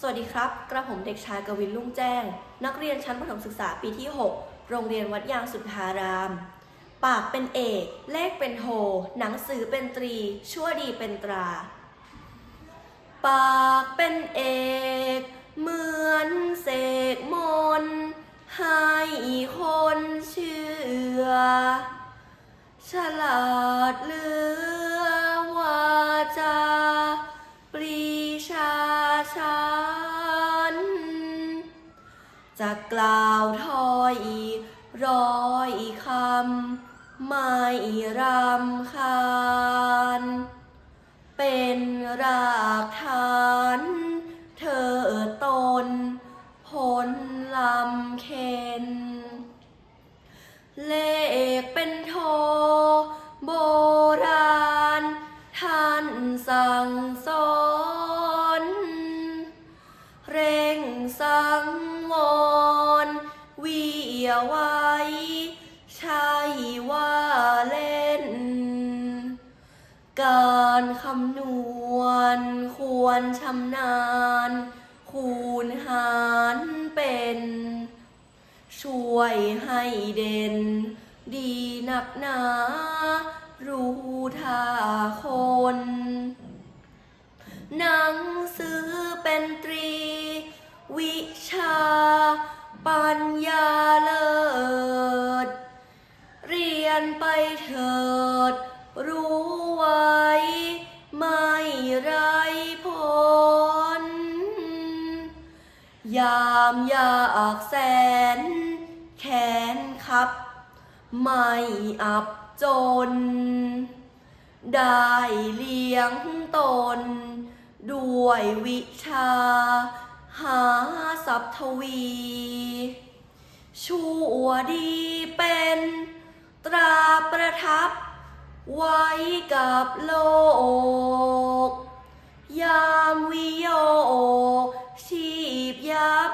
สวัสดีครับ กระผมเด็กชายกวินลุ่งแจ้ง นักเรียนชั้นประถมศึกษาปีที่ 6 โรงเรียนวัดยางสุทธาราม ปากเป็นเอก เลขเป็นโท หนังสือเป็นตรี ชั่วดีเป็นตรา ปากเป็นเอก เหมือนเสกมน ให้คนเชื่อ ฉลาดเลือวาจา ปรีชา ชัน จะกล่าวถ้อยร้อยคำไม่รำคาญ เป็นรากฐาน เธอตนผลลำเค็นเลขเป็นโท ยไว้ ใช่ว่าเล่น การคำนวณควรชำนาญ คูณหารเป็น ช่วยให้เด่น ดีนักหนา รู้ท่าคนหนังสือเป็นตรี วิช เถิด รู้ไว้ ไม่ไรผล ยามยากแสน แขนขับ ไม่อับจน ได้เลี้ยงตน ด้วยวิชา หาสัพทวี ชั่วดีเป็น ตราประทับ ไว้กับโลก ยามวิโยชีพยับ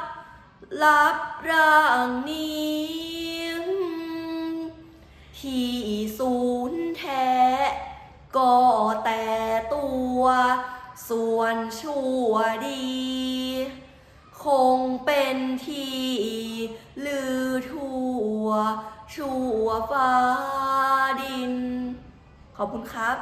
รับร่างนี้ที่ศูนย์แท้ ก็แต่ตัว ส่วนชั่วดี คงเป็นที ชั่วฟ้าดิน ขอบคุณครับ